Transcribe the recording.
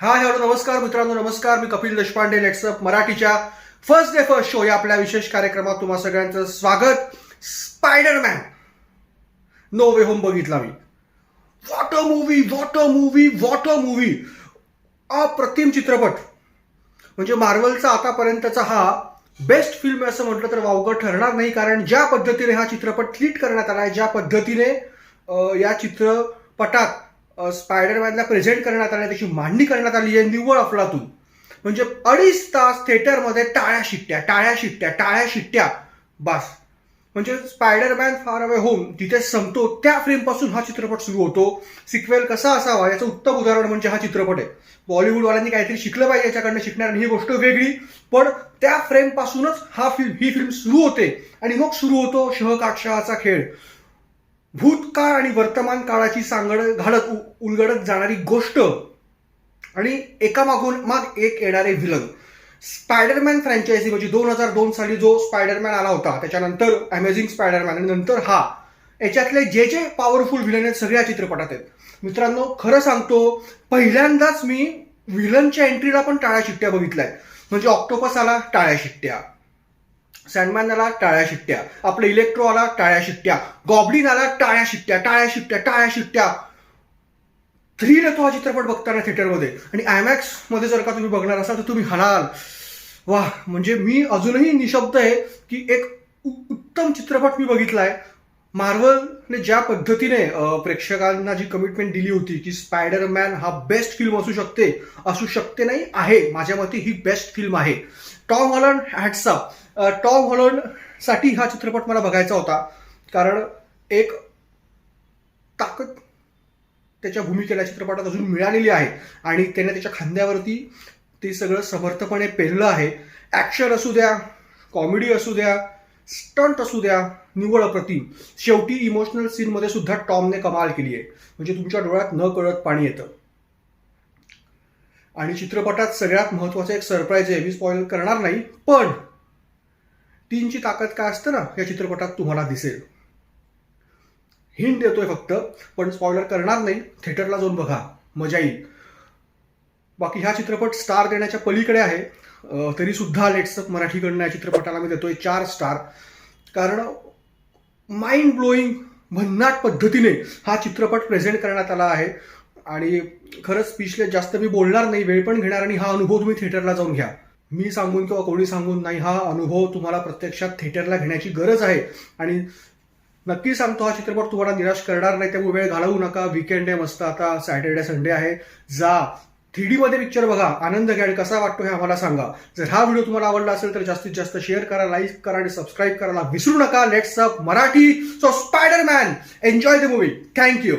हा हॅलो नमस्कार मित्रांनो नमस्कार. मी कपिल देशपांडे लेट्सअप मराठीच्या फर्स्ट डे फर्स्ट शो या आपल्या विशेष कार्यक्रमात तुम्हा सगळ्यांचं स्वागत. स्पायडरमॅन नो वे होम बघितला मी. What a movie what a movie what a movie अप्रतिम चित्रपट. म्हणजे मार्वलचा आतापर्यंतचा हा बेस्ट फिल्म आहे असं म्हटलं तर वावगं ठरणार नाही कारण ज्या पद्धतीने हा चित्रपट ट्रीट करण्यात आला आहे ज्या पद्धतीने या चित्रपटात स्पायडरमॅनला प्रेझेंट करण्यात आलं त्याची मांडणी करण्यात आली आहे निव्वळ अफलातून. म्हणजे अडीच तास थिएटरमध्ये टाळ्या शिट्ट्या टाळ्या शिट्ट्या टाळ्या शिट्ट्या. बास. म्हणजे स्पायडरमॅन फार अवे होम जिथे संपतो. त्या फ्रेमपासून हा चित्रपट सुरू होतो. सिक्वेल कसा असावा याचं उत्तम उदाहरण म्हणजे हा चित्रपट आहे. बॉलिवूडवाल्यांनी काहीतरी शिकलं पाहिजे याच्याकडनं शिकणार ही गोष्ट वेगळी. पण त्या फ्रेमपासूनच हा फिल्म ही फिल्म सुरू होते. आणि मग सुरू होतो शहकाक्षाचा खेळ. भूतकाळ आणि वर्तमान काळाची सांगड घालत उ- उलगडत जाणारी गोष्ट आणि एकामागून माग एक येणारे विलन स्पायडरमॅन फ्रँचायझी म्हणजे दोन हजार दोन साली जो स्पायडरमॅन आला होता त्याच्यानंतर अमेझिंग स्पायडरमॅन आणि नंतर हा. याच्यातले जे जे पॉवरफुल विलन आहेत सगळ्या चित्रपटात आहेत. मित्रांनो खरं सांगतो पहिल्यांदाच मी विलनच्या एंट्रीला पण टाळ्या शिट्ट्या बघितल्या म्हणजे ऑक्टोपस आला टाळ्या शिट्ट्या. सँडमॅन आला टाळ्या शिट्ट्या आपलं इलेक्ट्रो आला टाळ्या शिट्ट्या गॉबलिन आला टाळ्या शिट्ट्या टाळ्या शिट्ट्या टाळ्या शिट्ट्या. थ्रील तो हा चित्रपट बघताना थिएटरमध्ये आणि आयमॅक्समध्ये जर का तुम्ही बघणार असाल तर तुम्ही हलाल. वा म्हणजे मी अजूनही निशब्द आहे की एक उ- उत्तम चित्रपट मी बघितलाय. मार्वलने ज्या पद्धतीने प्रेक्षकांना जी कमिटमेंट दिली होती की स्पायडरमॅन हा बेस्ट फिल्म असू शकते असू शकते नाही आहे. माझ्या मते ही बेस्ट फिल्म आहे. Tom Holland hats off Tom हॉलंडसाठी हा चित्रपट मला बघायचा होता. कारण एक ताकद त्याच्या भूमिकेला चित्रपटात अजून मिळालेली आहे. आणि त्याने त्याच्या खांद्यावरती ते सगळं समर्थपणे पेरलं आहे. ॲक्शन असू द्या कॉमेडी असू द्या स्टंट असू द्या निव्वळ अप्रतिम. शेवटी इमोशनल सीनमध्ये सुद्धा टॉमने कमाल केली आहे. म्हणजे तुमच्या डोळ्यात न कळत पाणी येतं. आणि चित्रपटात सगळ्यात महत्वाचं एक सरप्राईज आहे मी स्पॉइल करणार नाही पण तीनची ताकद काय असतं ना या चित्रपटात तुम्हाला दिसेल. हिंट देतोय फक्त पण स्पॉइलर करणार नाही थिएटरला जाऊन बघा मजा येईल. बाकी हा चित्रपट स्टार देण्याच्या पलीकडे आहे तरी सुद्धा लेट्सअप मराठीकडनं या चित्रपटाला मी देतोय चार स्टार कारण माइंड ब्लोईंग भन्नाट पद्धतीने हा चित्रपट प्रेझेंट करण्यात आला आहे. आणि खरंच स्पीचलेस जास्त मी बोलणार नाही वेळ पण घेणार आणि हा अनुभव तुम्ही थिएटरला जाऊन घ्या. मी सांगून किंवा कोणी सांगून नाही हा अनुभव तुम्हाला प्रत्यक्षात थिएटरला घेण्याची गरज आहे. आणि नक्की सांगतो हा चित्रपट तुम्हाला निराश करणार नाही त्यामुळे वेळ घालवू नका. विकेंड आहे मस्त आता सॅटर्डे संडे आहे. जा. थ्री मध्ये पिक्चर बघा. आनंद घ्या आणि कसा वाटतो हे आम्हाला सांगा. जर हा व्हिडिओ तुम्हाला आवडला असेल तर जास्तीत जास्त शेअर करा लाईक करा आणि सबस्क्राईब करायला विसरू नका. Let's up Marathi. So Spiderman enjoy the movie thank you